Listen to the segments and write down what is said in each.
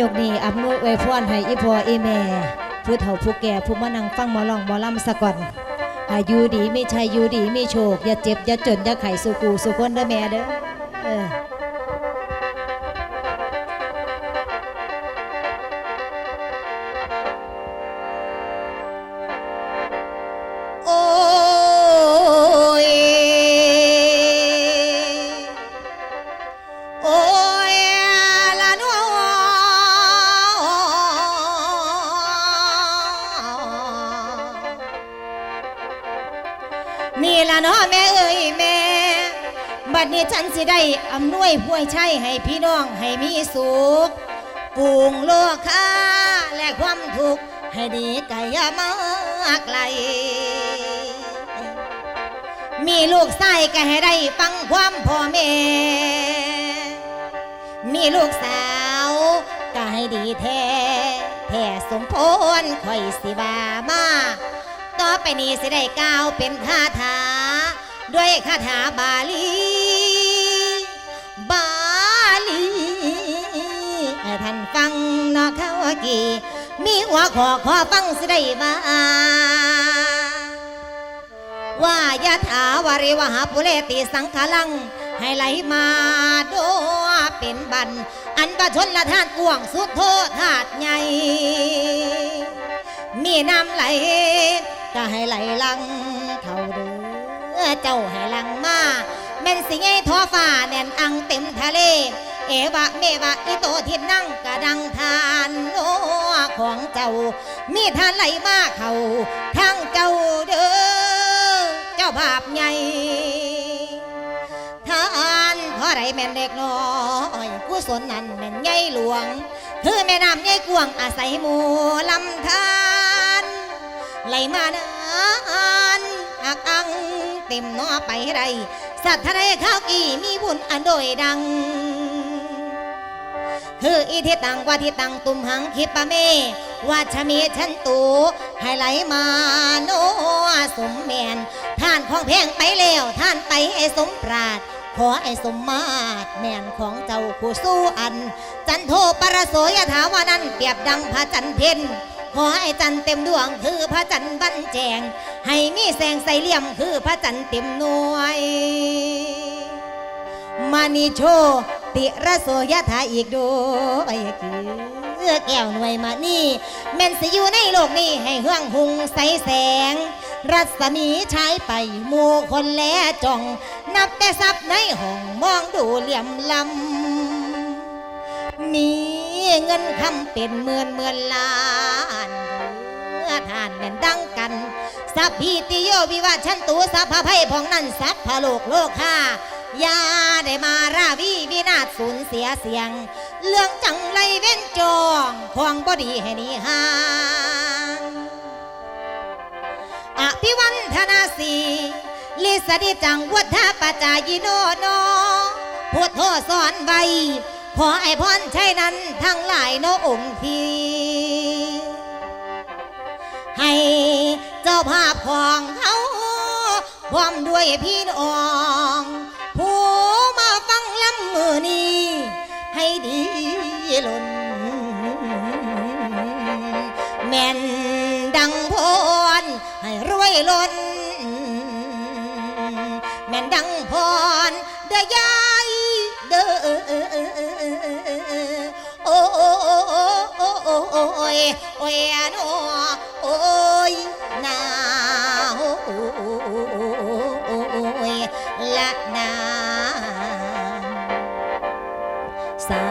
ายกนี้อำนวยอวยพรให้อีพ่ออีแม่ผู้เฒ่าผู้แก่ผู้มานั่งฟังหมอลองหมอลำสะก่อนอายุดีไม่ใช่อยู่ดีไม่โชค อย่าเจ็บ อย่าจน อย่าไข่สุกูสุคนเด้อแม่เด้อ นี่ละเนาะแม่เอ้ยแม่ บัดนี้ฉันสิได้อำนวยพวยชัยให้พี่น้องให้มีสุขปรุงโลกค้าและความทุกข์ให้ดีไกลมาไกล มีลูกไส้ก็ให้ได้ฟังความพ่อแม่ มีลูกสาวก็ให้ดีแท้แท้สมพรคอยสิบามา ไปนี้สิได้ก้าวเป็นคาถา ด้วยคาถาบาลี บาลีท่านฟังนาะเขากี่มีหัวขอขอฟังสิได้มาว่ายะถาวริวหาปุเรติสังขลัง ให้ไหลมาโดเป็นบัน อันประชนละท่านกวงสุดโทษธาตุใหญ่มีน้ำไหล ก็ให้ไหลลังเขาเด้อเจ้าให้ลังมาแม่นสิงไอ้ท้อฟ้าแน่นอังเต็มทะเล เอวะเมวะอีโตทินนั่งกระดังทานโอของเจ้า มีทานไหลมาเขาทั้งเจ้าเด้อเจ้าบาปใหญ่ทานเพราะไรแม่นเด็กน้อยกุศลนั้นแม่นใหญ่หลวง คือแม่น้ำใหญ่กวางอาศัยหมู่ลำธาร ไหลมานานอักอังเต็มหนอไปไรสัตว์ทะเลข้าวกี่มีบุญอันโดยดังคืออีทิตังว่าทิตังตุมหังคิปะเมว่าชะมีฉันตูให้ไหลมาโนสมแมนท่านของแพงไปแล้วท่านไปให้สมปราดขอไอ้สมมาตรแม่นของเจ้าผู้สู้อัน จันโทปรโสยถาวานั้นเปรียบดังพระจันทร์เพ็ญ ขอไอ้จันเต็มดวงคือพระจันทร์บันแจง ให้มีแสงใสเหลี่ยมคือพระจันทร์เต็มหน่วยมานิโชติระโสยถาอีกด้วยคือแก้วหน่วยมานี่แม่นสิอยู่ในโลกนี้ให้เฮืองหุงใสแสง รัศมีใช้ไปหมู่คนแลจ้อง นับแต่ทรัพย์ในห้องมองดูเหลี่ยมลำมีเงินคำเป็นหมื่นหมื่นล้านานแม่นดังกัน สัพพีติโยวิวาชันตูสัพพะไพพองนั้นสัพพะโลกโลกค่ายาได้มาราวีวินาศสูญเสียเสียง เรื่องจังไรเว้นจองของบดีให้นีห่างอภิวันธนาสีลิสดิจังวัฒปจายโนโนพุทโธสอนไว้ขอไอพรใช้นั้นทั้งหลายโนองค์ที ให้เจ้าภาพของเขาพร้อมด้วยพี่น้องผู้มาฟังลำมือนี้ ให้ดีล้นแม่นดังพรให้รวยล้น แม่นดังพรเด้อยายเด้อโอ้โอ้โอ้โอ้โอ้โอ้โอ้ยโอ้ยนอโอ้ ยนาโอ้โอ้โอ้โอ้โอ้โอ้ยละนาสา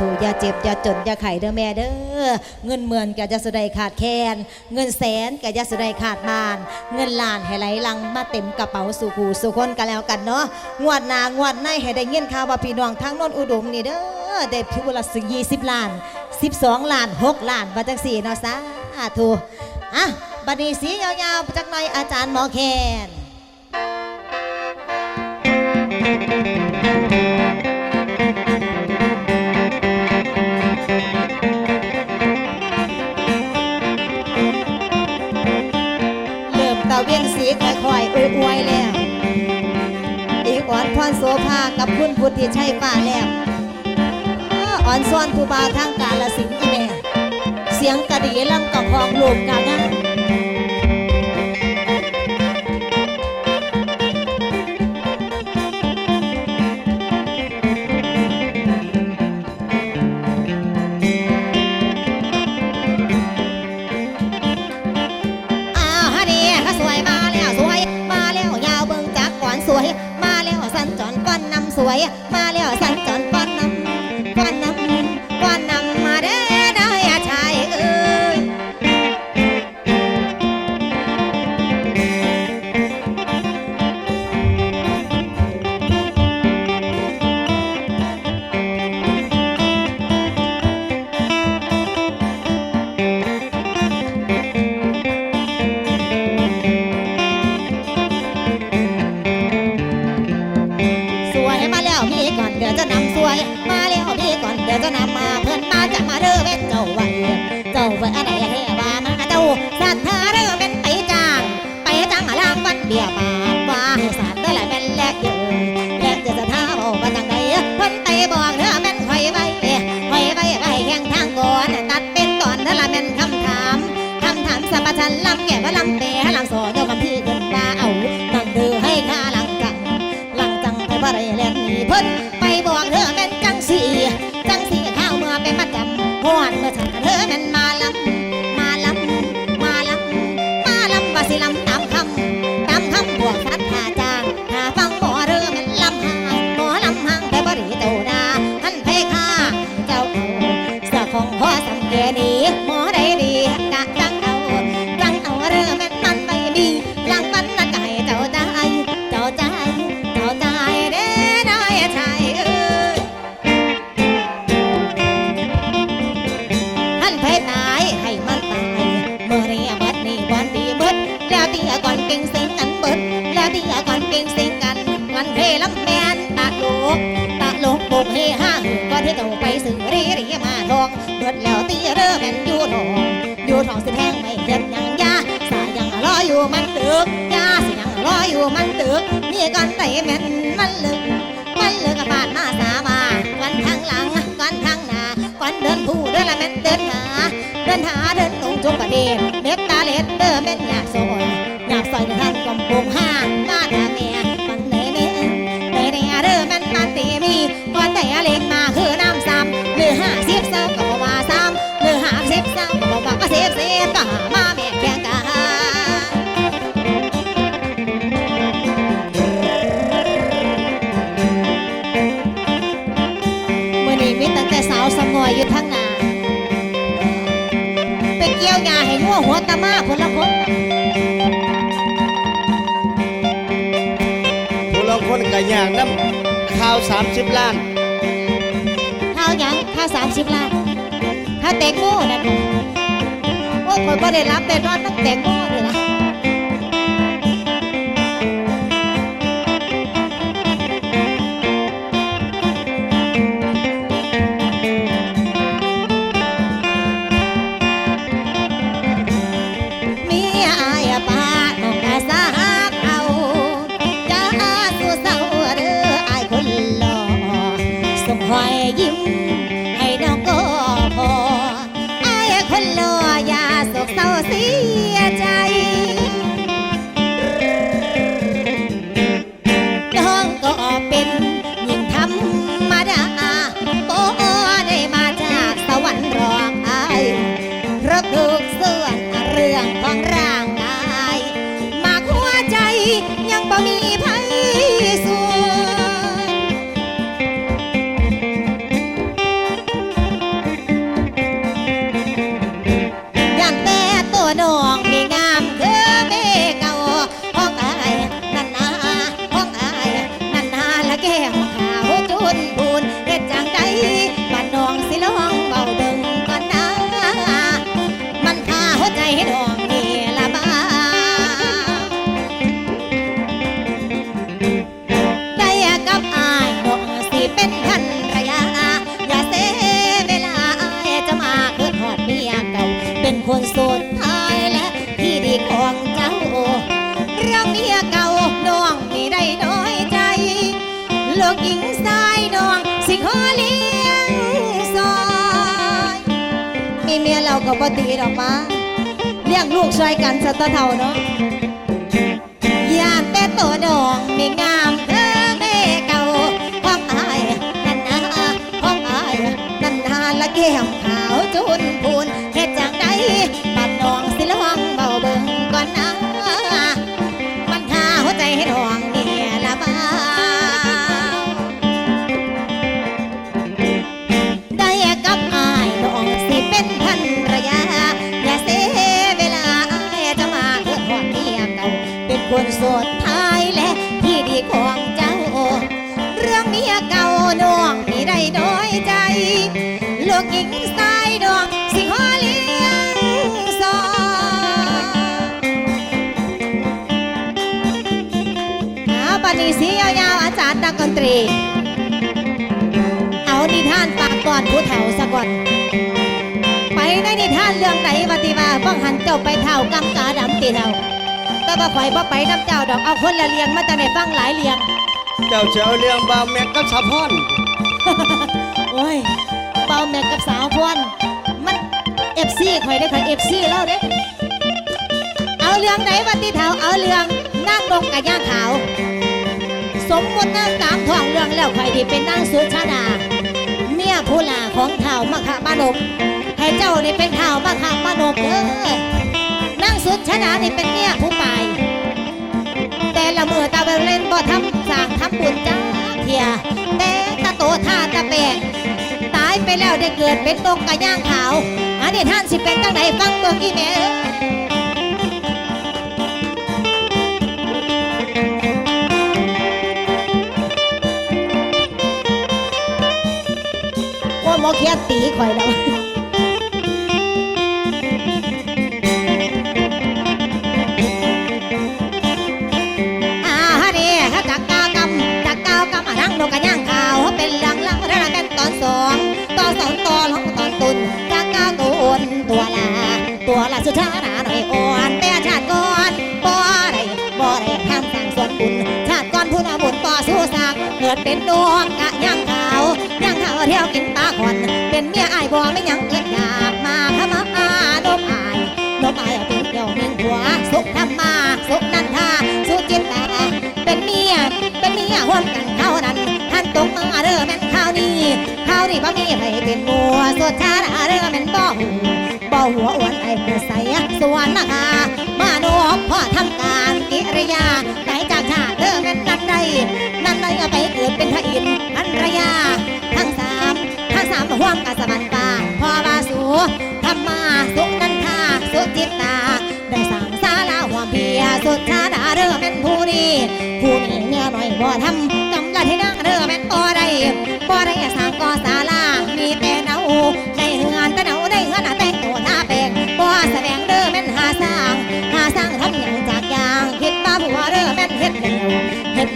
ธุอย่าเจ็บอย่าจนอย่าไข่เด้อแม่เด้อเงินหมื่นก็จะสุดใดขาดแคลนเงินแสนก็จะสุดใดขาดมาน เงินล้านให้ไหลลังมาเต็มกระเป๋าสู่หูสู่คนกันแล้วกันเนาะงวดหนางวดในให้ได้เงินข่าวว่าพี่น้องทั้งโนนอุดมนี่เด้อได้พูละสิบยี่สิบล้านสิบสองล้านหกล้านมาจังสี่เนาะสา ธุอะบัดนี้สียาวๆจากหน่อยอาจารย์หมอแคนเริ่มตะเวียงสีค่อยๆอวยๆแล้วอีกอ่อนพรโสภากับคุณพุทธิชัยป้าแล้วอ้อนซ้อนผู้บาทางกาลสินธุ์อีแม่ สียงกระดีลำกับพองลูกกันนะ เจ้าไว้อะไรแท้ว่ามาเจ้าสัทธาเด้อเป็นไปจ้างไปจ้างลางวันเดียวมาว่าสัตว์เด้หละเป็นแลกเยอะแลกจะจะท้าบอกว่าจังใดเพิ่นไปบอกเด้อแม่นคอยไว้คอยไว้ไว้แข่งทางก่อนตัดเป็นตอนเด้อละแม่นคำถามคำถามสัพชันลำแก่ว่าลำเตะหลังสอนเจ้าคำที่เกินมาเอานั่งเด้อให้ค่าหลังกังหลังจังไปบ่ได้แล่นหนีเพิ่นไปบอกเธอเป็นจังสี ሆዋን መተንተንን ማለም แล้วตีก่อนเก่งเสิงกันเบิด แล้วตีก่อนเก่งเสิงกันวันเพลำแมนตาโลกตาโลกบุกเฮห้าหือก่อนที่เจ้าไปสื่อรีรีมาทองเบิดแล้วตีเริ่มแมนอยู่ทองอยู่ทองสิแพงไม่เห็นยังยาสายังรออยู่มันตึกยาสิยังรออยู่มันตึกมีกันไตแมนมันลึกวันเลือกบาดมาสามา ดินหาเดินลงจงกประเด็นเล็ดตาเล็ดเตอร์แม่นอยากซอยอยากซอยในทางกำปงห้างบ้านอาแม่ปัน อยากน้ำข้าว 30 ล้าน ข้าวหยังข้าวสามสิบล้านข้าวแตงโมนั่นโอ้ยคนบ่ได้รับแต่นอนตั้งแตงโมเลยนะ ราะถูกส่วนเรื่องของร่างกาย มากหัวใจยังบ่มีไผส่ มีเมียเราก็บ่ตีดอกมาเลี้ยงลูกช่วยกันสะตะเท่าเนาะยานแต่ตัวดองมีงามเออแม่เก่าของอายนั่นนาของอายนั่นนาละแก้มขาวจุน กก่อนผู้เฒ่าสะก่อน ไปในนิทานเรื่องไหนวติว่าบ้องหันเจ้าไปเท่ากำกาดำตีเท่าแต่ว่าข่อยบ่ไปน้ำเจ้าดอกเอาคนละเลียงมาจากในฟังหลายเลียง เจ้าจะเอาเรื่องบาวแม็กกับสะพอนโอ้ยเป่าแม็กกับสาวพวนมันเอฟซีข่อยได้ข่อยเอฟซีแล้วเด้เอาเรื่องไหนวติเท่าเอาเรื่องนั่งลงกับย่าขาว สมมตินั่งตามท้องเรื่องแล้วใครที่เป็นนางสุชาดาเมี ยผู้หลาของเท่ามะขามานกให้เจ้านี่เป็นเท่ามะขามานกเด้อนางสุดชาดานี่เป็นเมียผู้ไปแต่ละมือตาเบลเล่นบ่ทำสางทำบุญจ้าเทียแต่ตาโตท่าตาแปงตายไปแล้วได้เกิดเป็นตกกระย่างขาวอันนี้ท่านสิเป็นจังไหนฟังเบิ่งอีแม่ มอเคียตีข่อยแล้วอาฮะนี่ฮะจักนกกระย่างขาวเป็นลังหลังระเป็นตอนสองตอนสองตอนของตอนตุนจักกาตัวอ่อนตัวลาตัวลาสุดท้าหนาหน่อยอ่อนแต่ชาติก่อนบ่ได้บ่ได้ทำสั่งส่วนบุญชาติก่อนผู้นาบุญต่อสู้สักเกิดเป็นดวงกะย่าง กินตาขอน เป็นเมียอายบ่ไม่ยังเกิดอยากมาขมาอาดมอายนกอายเป็นเดี่ยวหนึ่งหัวสุขธรรมาสุขนันทาสุจินตาเป็นเมีย เป็นเมียห่วมกันเท่านั้น ท่านตรงมาเด้อแม่นข้าวนี้ข้าวนี้บ่มีให้เป็นบัวสวดชาดาเด้อแม่นบ่หูบ่หัวอ้วนไอ้ผู้ใสสวนมาคามาโนบพ่อทำการกิริยาไหนจากชาติเด้อแม่นนันใดนันใด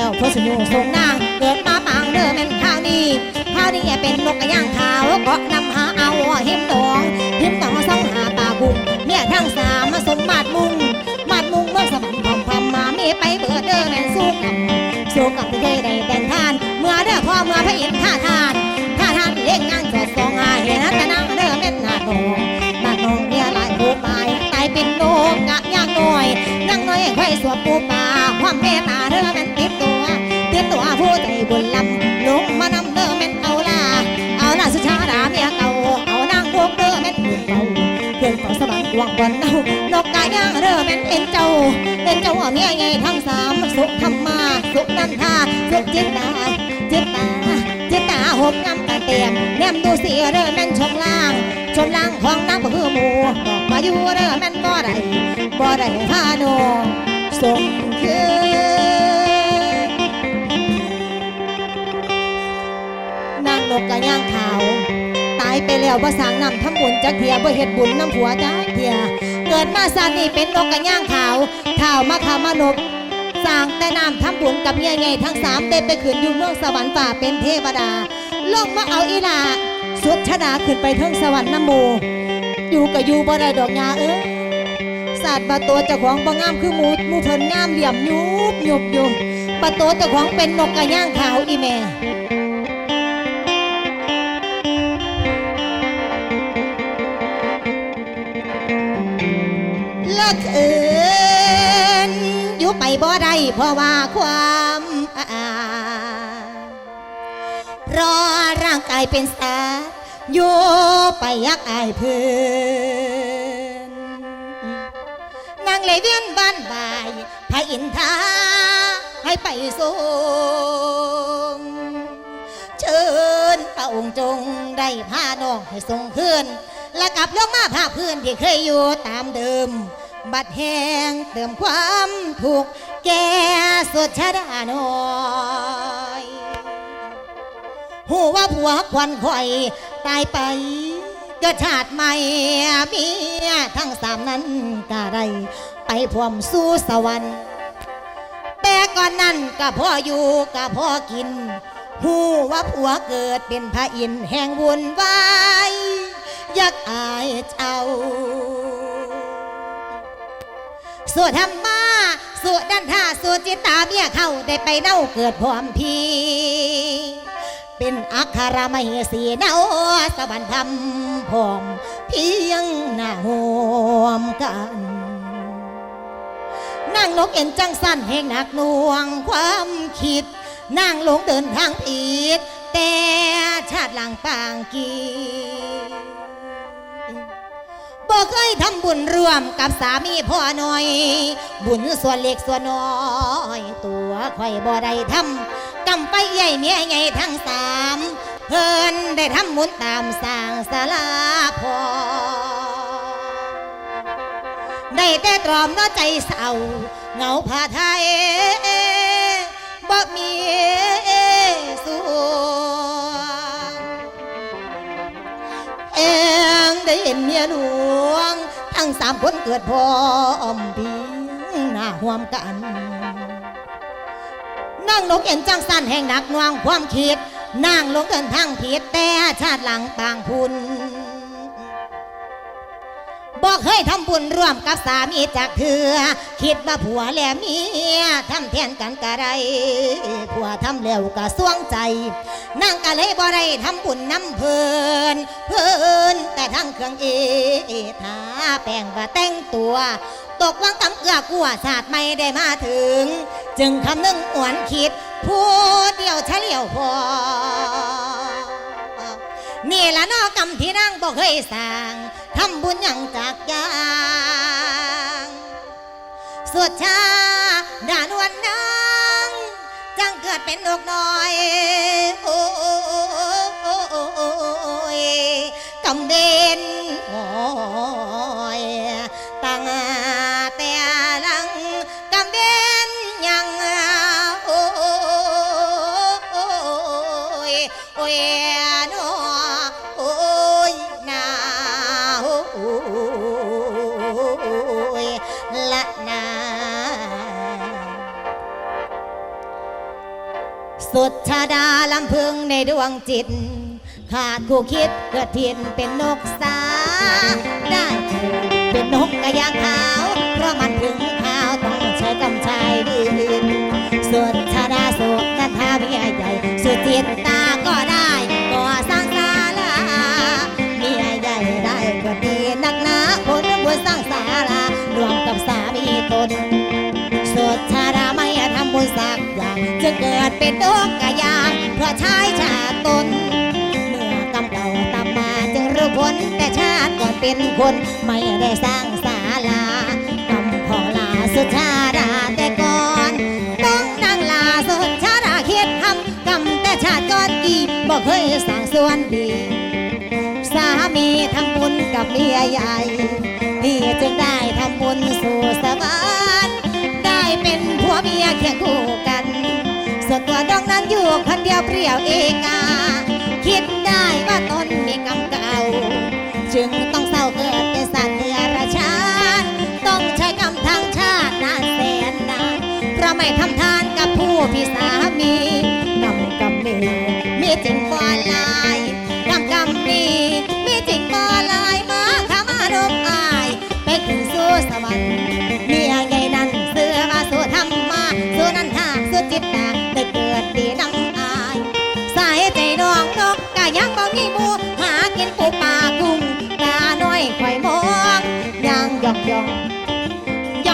แล้วเพราะสยูทรงนาง เกิดมาปางเรือแม่นข้านี้ข้านี้เป็นนกกระย่างขาวเก็นำหาเอาหิมดองหิมดองส่องหาปลากุ้งเมียทั้งสามมาสมมาดมุงมาดมุงเมื่อสวรรค์พร้อมพร้อมมามีไปเบิดเด้อแม่นสู้กับสู้กับที่เคยได้แต่งทาน เมื่อเด้อพ่อเมื่อพระอินทร์ท่าทานท่าทานเลี้ยงงานสอดสองอาเห็นแต่นางเด้อแม่นหน้าทองหน้าทองเมียหลายผู้ตายตายเป็นโนกะย่างน้อยนั่งน้อยไข่สวมปูปลาความเมตตาเด้อแม่นติด ตัวติดตัวผู้ใจบุญลำลงมานำเด้อแม่นเอาล่ะเอาล่ะสุชาดาเมียเก่าเอานางพวกเด้อแม่นเพื่อนเก่าเพื่อนเฝ้าสบัดวางบอลเอานกกาย่างเรือแม่นเป็นเจ้าเป็นเจ้าเมียไงทั้งสามสุขธรรมาสุขนันทาสุขจิตตาจิตตาจิตตาหบงำตาเตียมแนมดูสีเรือแม่นชมล่างชมล่างของน้ำก็คือหมูบอกมาอยู่เรือแม่นบ่ได้บ่ได้พาโนส่งคืน นางนกกาย่างขาว ตายไปแล้วบ่สร้างนำทำบุญจักเทียบ่เฮ็ดบุญน้ำผัวจักเทีย เกิดมาซานี่เป็นนกกระย่างขาวข่าวมาขามานกสร้างแต่น้ำทำบุญกับเมียไงทั้งสามเด็มไปขึ้นอยู่เมืองสวรรค์ป่าเป็นเทวดาลงมาเอาอีหลาสุดชดาขึ้นไปเทิงสวรรค์น้ำหมูอยู่กับอยู่บ่ได้ดอกยาเอ้ยศาสตร์บาตัวเจ้าของบ่งามคือมูหมูเพิ่นงามเหลี่ยมยุบยุบอยู่บาตัวเจ้าของเป็นนกกระย่างขาวอีแม่ คืนอยู่ไปบ่ได้เพราะว่าความอาเพราะร่างกายเป็นสาอยู่ไปยักอายเพื่อนนางเลยเวียนบ้านบายพระอินทาให้ไปส่งเชิญพระองค์จงได้พาน้องให้ทรงคืนและกลับลงมาพาเพื่อนที่เคยอยู่ตามเดิม บัดแหงเติมความถูกข์แก่สุดชาดาน้อยหูว่าผัวควันข่อยตายไปเกิดชาติใหม่เมียทั้งสามนั้นก็ได้ไปพร้อมสู่สวรรค์แต่ก่อนนั้นก็พ่ออยู่ก็พ่อกินหูว่าผัวเกิดเป็นพระอินทร์แห่งวุ่นวายยากอายเจ้า สวดธรรมาสวดดันท่าสวดจิตตาเมียเข้าได้ไปเน่าเกิดพร้อมพีเป็นอัครมเหสีเนาสวรรค์ธรรมพร้อมเพียงหน้าหวมกันนั่งนกเอ็นจังสั้นแห่งหนักหน่วงความคิดนั่งหลงเดินทางผิดแต่ชาติหลังปางกี บ่เคยทำบุญร่วมกับสามีพ่อหน่อย บุญส่วนเล็กส่วนน้อย ตัวข่อยบ่ได้ทำกำไปใหญ่เมียใหญ่ทั้งสามเพิ่นได้ทำบุญตามสร้างศาลาพอได้แต่ตรอมน้อใจเศร้าเหงาผ้าไทยบ่มีส่วนเองได้เห็นเมียหลวง ทั้งสามคนเกิดพร้อมเพียงหน้าห่วมกันนั่งลงเห็นจังสันแห่งหนักหน่วงความคิดนั่งลงเกินทางผิดแต่ชาติหลังต่างพุน ยทำบุญร่วมกับสามีจากเถือคิดว่าผัวและเมียทำแทนกันกะไรผัวทำแล้วก็สวงใจนั่งกะเลยบ่ได้ทำบุญน้ำเพลินเพลินแต่ทั้งเครื่องเอทาแป้งว่แต่งตัวตกวังกำเกลือกลัวชาสติไม่ได้มาถึง จึงคำนึงหวนคิด ผู้เดียวเฉลียวพอ นี่ละนอกรรมที่นั่งบอกเคยสร้าง ทำบุญอย่างจากยางสวดชาด่านวันนางจังเกิดเป็นนกน้อยโอ้ยกำเบนโอ้าดาลำพึงในดวงจิต ขาดคู่คิดเกิดทินเป็นนกสา ได้เป็นนกกระยางขาว เพราะมันถึงข้าวต้องใช้กำชายดินสุดชาดาสุดนันทาเมียใหญ่สุดจิตตาก็ได้ก่อสร้างศาลาเมียใหญ่ได้ก็ดี จึงเกิดเป็นดวงกะยางเพราะชายชาติตน เมื่อกำเก่าตามมาจึงรู้ผลแต่ชาติก่อนเป็นคน ไม่ได้สร้างศาลากำของลาสุดชาดาแต่ก่อน ต้องนั่งลาสุดชาดาเคิดทำกำแต่ชาติก่อนกี่บอกเคยสั่งส่วนดี สามีทำบุญกับเมียใหญ่พี่จึงได้ทำบุญสู่สวรรค์ได้เป็นผัวเมียเคียงคู่กัน ส่วนตัวน้องนั้นอยู่คนเดียวเปรี่ยวเองอาคิดได้ว่าตนมีกรรมเก่า จึงต้องเศร้าเกิดเป็นสัตว์เดรัจฉานต้องใช้กรรมทางชาตินานแสนนานเพราะไม่ทำทานกับผู้พี่สามี ได้เกิดดีนำอาย สายใจน้องนกกะยังบ่มีหมูหากินปูปลากุ้งกาน้อยคอยมองย่องยองยอ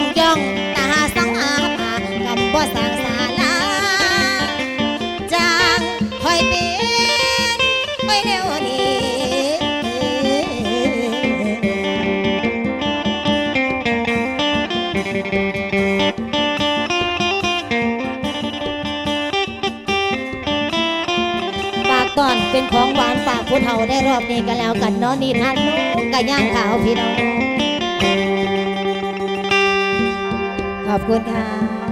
งย่องตาสังอาภากำบ่สร้าง ผู้เฒ่าได้รอบนี้กันแล้วกันเนาะนี่ท่านนุกกะย่างขาวพี่น้องขอบคุณค่ะ